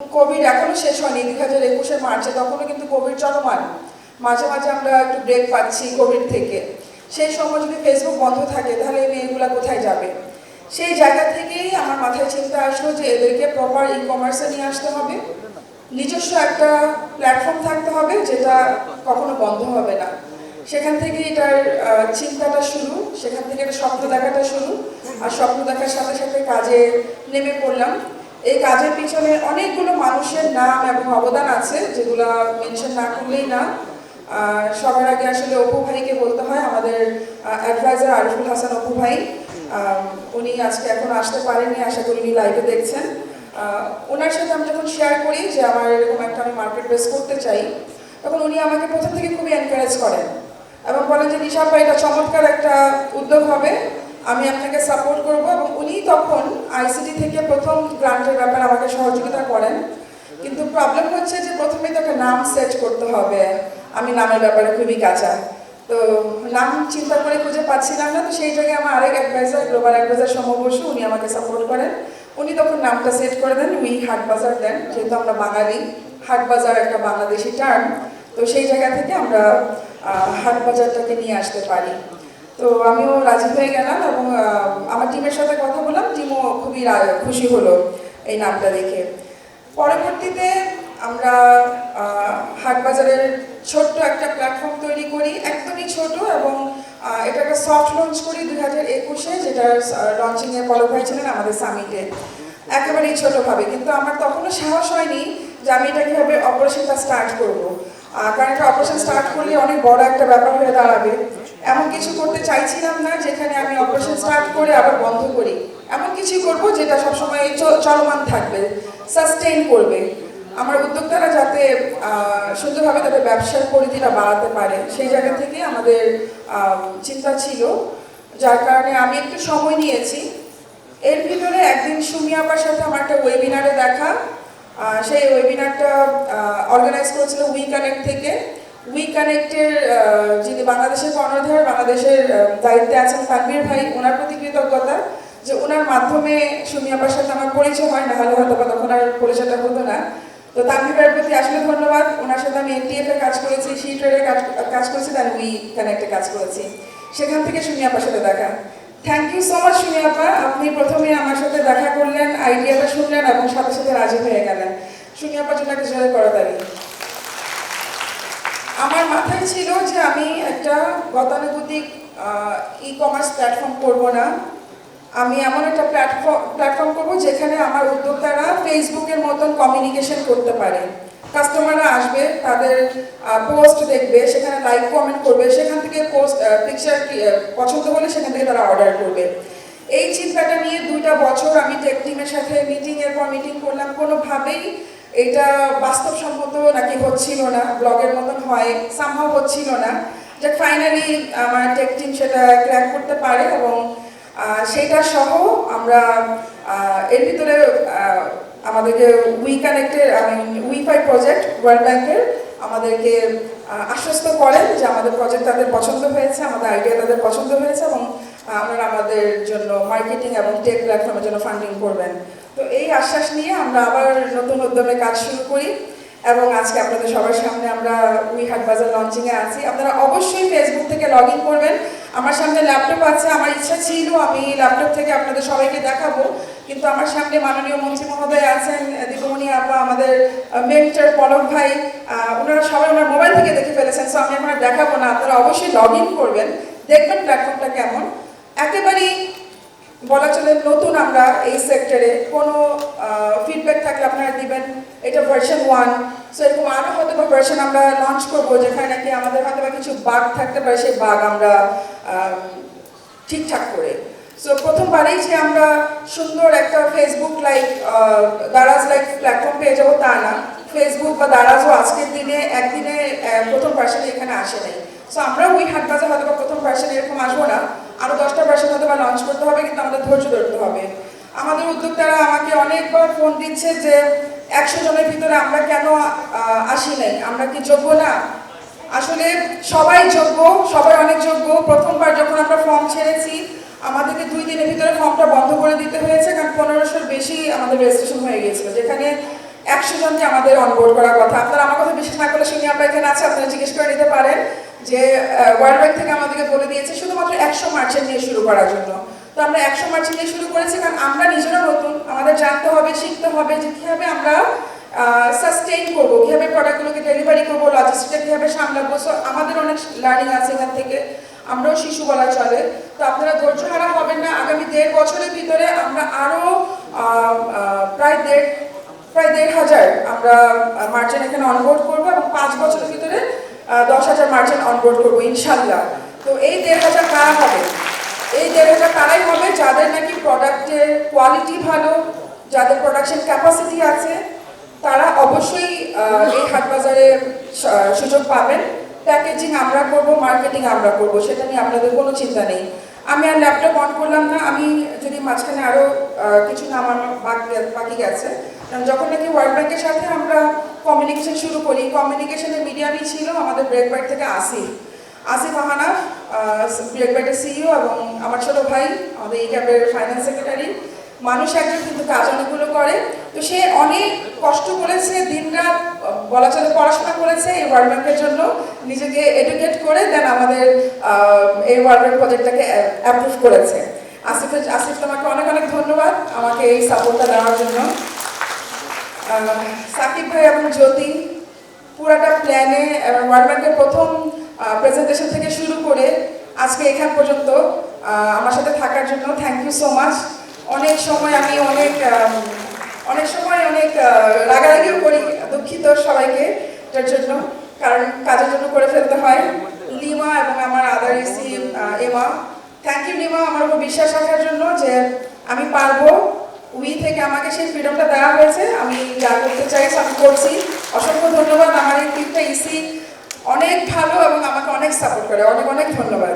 Covid এখনও শেষ হয়নি, দুই হাজার একুশের মার্চে, তখনও কিন্তু কোভিড চলমান। মাঝে মাঝে আমরা একটু ব্রেক পাচ্ছি কোভিড থেকে। সেই সময় যদি ফেসবুক বন্ধ থাকে, তাহলে এই মেয়েগুলা কোথায় যাবে? সেই জায়গা থেকেই আমার মাথায় চিন্তা আসলো যে এদেরকে প্রপার ই কমার্সে নিয়ে আসতে হবে। নিজস্ব একটা প্ল্যাটফর্ম থাকতে হবে, যেটা কখনো বন্ধ হবে না। সেখান থেকে এটার চিন্তাটা শুরু, সেখান থেকে এটা স্বপ্ন দেখাটা শুরু। আর স্বপ্ন দেখার সাথে সাথে কাজে নেমে পড়লাম। এই কাজের পিছনে অনেকগুলো মানুষের নাম এবং অবদান আছে, যেগুলো মেনশন না করলেই না। সবার আগে আসলে অপু ভাইকে বলতে হয়, আমাদের অ্যাডভাইজার আরিফুল হাসান অপু ভাই। উনি আজকে এখন আসতে পারেননি, আশা করি উনি লাইভে দেখছেন। ওনার সাথে আমি যখন শেয়ার করি যে আমার এরকম একটা আমি মার্কেট বেস করতে চাই, তখন উনি আমাকে প্রথম থেকে খুবই এনকারেজ করেন এবং বলেন যে নিশাপা এটা চমৎকার একটা উদ্যোগ হবে। আমি আপনাকে সাপোর্ট করব এবং উনি তখন আইসিটি থেকে প্রথম গ্রান্টের ব্যাপারে আমাকে সহযোগিতা করেন। কিন্তু প্রবলেম হচ্ছে যে প্রথমে তোকে নাম সেট করতে হবে। আমি নামের ব্যাপারে খুবই কাঁচা। তো নাম চিন্তা করে খুঁজে পাচ্ছিলাম না, তো সেই জায়গায় আমার আরেক অ্যাডভাইজার গ্লোবাল অ্যাডভাইজার সম বসু উনি আমাকে সাপোর্ট করেন। উনি তখন নামটা সেট করে দেন, উই হাট বাজার দেন, যেহেতু আমরা বাঙালি। হাট বাজার একটা বাংলাদেশি টার্ম তো সেই জায়গা থেকে আমরা হাট বাজারটাকে নিয়ে আসতে পারি। তো আমিও রাজি হয়ে গেলাম এবং আমার টিমের সাথে কথা বললাম টিমও খুবই খুশি হলো এই নামটা দেখে। পরবর্তীতে আমরা হাটবাজারের ছোট্ট একটা প্ল্যাটফর্ম তৈরি করি, একদমই ছোট এবং এটা একটা সফট লঞ্চ করি দুই হাজার একুশে যেটার লঞ্চিংয়ে ভাই ছিলেন আমাদের সামিটে একেবারেই ছোটোভাবে, কিন্তু আমার তখনও সাহস হয়নি যে আমি এটা কীভাবে অপারেশনটা স্টার্ট করব। কারণ এটা অপারেশন স্টার্ট করলে অনেক বড় একটা ব্যাপার হয়ে দাঁড়াবে। এমন কিছু করতে চাইছিলাম না যেখানে আমি অপারেশন স্টার্ট করে আবার বন্ধ করি। এমন কিছু করব যেটা সবসময় চলমান থাকবে সাস্টেইন করবে। আমার উদ্যোক্তারা যাতে সুন্দরভাবে তাদের ব্যবসার পরিধিটা বাড়াতে পারে সেই জায়গা থেকে আমাদের চিন্তা ছিল। যার কারণে আমি একটু সময় নিয়েছি। এর ভিতরে একদিন সুমি আপার সাথে আমার একটা আহ, সেই ওয়েবিনারটা অর্গানাইজ করেছিল উই কানেক্ট থেকে। উই কানেক্টের যিনি বাংলাদেশের কর্ণধার, বাংলাদেশের দায়িত্বে আছেন তানভীর ভাই, ওনার প্রতি কৃতজ্ঞতা যে ওনার মাধ্যমে সুমি আপার সাথে আমার পরিচয় হয় না হলে হয়তো বা তখন আর পরিচয়টা হতো না। তো তানভীর ভাইয়ের প্রতি আসলে ধন্যবাদ। ওনার সাথে আমি এনটিএফ কাজ করেছি সি ট্রেডের কাজ কাজ করেছি দেন উই কানেক্টে কাজ করেছি। সেখান থেকে সুমি আপার সাথে দেখা। Thank you so much Sumi আপা। আপনি প্রথমে আমার সাথে দেখা করলেন। আইডিয়াটা শুনলেন এবং সাথে সাথে রাজি হয়ে গেলেন। সুমি আপার জন্য একটা জোরে করতালি। আমার মাথায় ছিল যে আমি একটা গতানুগতিক ই কমার্স প্ল্যাটফর্ম করব না। আমি এমন একটা প্ল্যাটফর্ম প্ল্যাটফর্ম করব যেখানে আমার উদ্যোক্তারা ফেসবুকের মতন কমিউনিকেশন করতে পারে। কাস্টমাররা আসবে, তাদের পোস্ট দেখবে, সেখানে লাইক কমেন্ট করবে, সেখান থেকে পোস্ট পিকচার পছন্দ হলে সেখান থেকে তারা অর্ডার করবে। এই চিন্তাটা নিয়ে দুইটা বছর আমি টেক টিমের সাথে মিটিং এর পর মিটিং করলাম। কোনোভাবেই এটা বাস্তবসম্মত নাকি হচ্ছিল না ব্লগের মতন হয় সামহাও হচ্ছিল না। যে ফাইনালি আমার টেক টিম সেটা ক্র্যাক করতে পারে এবং সেটা সহ আমরা এর ভিতরে আহ, আমাদেরকে উই কানেক্টের উইফাই প্রজেক্ট ওয়ার্ল্ড ব্যাংকের আমাদেরকে আশ্বস্ত করেন যে আমাদের প্রজেক্ট তাদের পছন্দ হয়েছে, আমাদের আইডিয়া তাদের পছন্দ হয়েছে এবং আপনারা আমাদের জন্য মার্কেটিং এবং টেক প্ল্যাটফর্মের জন্য ফান্ডিং করবেন। তো এই আশ্বাস নিয়ে আমরা আবার নতুন উদ্যমে কাজ শুরু করি এবং আজকে আপনাদের সবার সামনে আমরা উই হাট বাজার লঞ্চিংয়ে আছি। আপনারা অবশ্যই ফেসবুক থেকে লগ ইন করবেন। আমার সামনে ল্যাপটপ আছে, আমার ইচ্ছা ছিল আমি ল্যাপটপ থেকে আপনাদের সবাইকে দেখাবো, কিন্তু আমার সামনে মাননীয় মন্ত্রী মহোদয় আছেন দীপমণি আপা আমাদের মেন্টার পলক ভাই ওনারা সবাই ওনার মোবাইল থেকে দেখে ফেলেছেন সো আমি আর দেখাবো না, আপনারা অবশ্যই লগ ইন করবেন, দেখবেন প্ল্যাটফর্মটা কেমন। একেবারেই বলা চলে নতুন আমরা এই সেক্টরে কোনো ফিডব্যাক থাকলে আপনারা দিবেন, এটা ভার্সন ওয়ান সো এরকম আরও হয়তো বা ভার্সন আমরা লঞ্চ করব, যেখানে নাকি আমাদের হয়তো বা কিছু বাগ থাকতে পারে, সেই বাগ আমরা ঠিকঠাক করে সো প্রথমবারেই যে আমরা সুন্দর একটা Facebook like Daraz like platform পেয়ে যাব তা না। ফেসবুক বা দারাজও আজকের দিনে একদিনে প্রথম পার্সেন্ট এখানে আসে নাই। সো আমরা ওই হাট বাজার হয়তো বা প্রথম পার্সেন্ট এরকম আসব না। আরও দশটা পার্সেন্ট হয়তো বা লঞ্চ করতে হবে, কিন্তু আমাদের ধৈর্য ধরতে হবে। আমাদের উদ্যোক্তারা আমাকে অনেকবার ফোন দিচ্ছে যে, একশো জনের ভিতরে আমরা কেন আসি নাই? আমরা কি যোগ্য না? আসলে সবাই যোগ্য, সবাই অনেক যোগ্য। প্রথমবার যখন আমরা ফর্ম ছেড়েছি ভিতরে ফর্মটা বন্ধ করে দিতে হয়েছে, কারণ পনেরোশোর বেশি আমাদের রেজিস্ট্রেশন হয়ে গিয়েছিল, যেখানে একশো জনকে আমাদের অনবোর্ড করার কথা। আপনারা আমার কথা বিশ্বাস না করলে শুনি আমরা এখানে আছে আপনারা জিজ্ঞেস করে নিতে পারেন যে ওয়ার্ল্ড ব্যাংক থেকে আমাদেরকে বলে দিয়েছে শুধুমাত্র একশো মার্চেন্ট নিয়ে শুরু করার জন্য। তো আমরা একশো মার্চেন্ট নিয়ে শুরু করেছি, কারণ আমরা নিজেরা নতুন, আমাদের জানতে হবে, শিখতে হবে যে কীভাবে আমরা সাস্টেইন করব, কীভাবে প্রোডাক্টগুলোকে ডেলিভারি করব লজিস্টিকটা কীভাবে সামলাবো। সো আমাদের অনেক লার্নিং আছে এখান থেকে। আমরাও শিশু বলা চলে। তো আপনারা ধৈর্য হারা হবেন না। আগামী দেড় বছরের ভিতরে আমরা আরও প্রায় দেড় প্রায় দেড় হাজার আমরা মার্চেন্ট এখানে অনবোর্ড করব এবং পাঁচ বছরের ভিতরে দশ হাজার মার্চেন্ট অনবোর্ড করব ইনশাল্লাহ তো এই দেড় হাজার কারা হবে? এই দেড় হাজার তারাই হবে যাদের নাকি প্রোডাক্টের কোয়ালিটি ভালো, যাদের প্রোডাকশন ক্যাপাসিটি আছে। তারা অবশ্যই এই হাট বাজারে সুযোগ পাবেন। প্যাকেজিং আমরা করব মার্কেটিং আমরা করব, সেটা নিয়ে আপনাদের কোনো চিন্তা নেই। আমি আর ল্যাপটপ অন করলাম না, আমি যদি মাঝখানে আরও কিছু নাম আমার বাকি গেছে, কারণ যখন নাকি ওয়ার্ল্ড ব্যাংকের সাথে আমরা কমিউনিকেশন শুরু করি কমিউনিকেশনের মিডিয়ামই ছিল, আমাদের ব্রেক বাইট থেকে আসি আসিফ আহানা ব্রেক বাইটের সিইও এবং আমার ছোটো ভাই, আমাদের এই ক্যাবের ফাইন্যান্স সেক্রেটারি মানুষ একজন কিন্তু কাজ অনেকগুলো করে। তো সে অনেক কষ্ট করেছে, দিনরাত বলা চলে পড়াশোনা করেছে এই ওয়ার্ল্ড ব্যাংকের জন্য। নিজেকে এডুকেট করে দেন আমাদের এই ওয়ার্ল্ড ব্যাংক প্রজেক্টটাকে অ্যাপ্রুভ করেছে। আসিফ আসিফ, তোমাকে অনেক অনেক ধন্যবাদ আমাকে এই সাপোর্টটা দেওয়ার জন্য। সাকিব ভাই এবং জ্যোতি, পুরাটা প্ল্যানে ওয়ার্ল্ড ব্যাংকের প্রথম প্রেজেন্টেশন থেকে শুরু করে আজকে এখান পর্যন্ত আমার সাথে থাকার জন্য থ্যাংক ইউ সো মাচ অনেক সময় আমি অনেক অনেক সময় অনেক রাগারাগিও করি দুঃখিত সবাইকে এটার জন্য, কারণ কাজের জন্য করে ফেলতে হয়। লিমা এবং আমার আদার ইসি এমা। থ্যাংক ইউ লিমা, আমার উপর বিশ্বাস রাখার জন্য যে আমি পারব। উই থেকে আমাকে সেই ফ্রিডমটা দেওয়া হয়েছে। আমি যা করতে চাই, আমি করছি। অসংখ্য ধন্যবাদ। আমার এই তিনটা ইসি অনেক ভালো এবং আমাকে অনেক সাপোর্ট করে। অনেক অনেক ধন্যবাদ।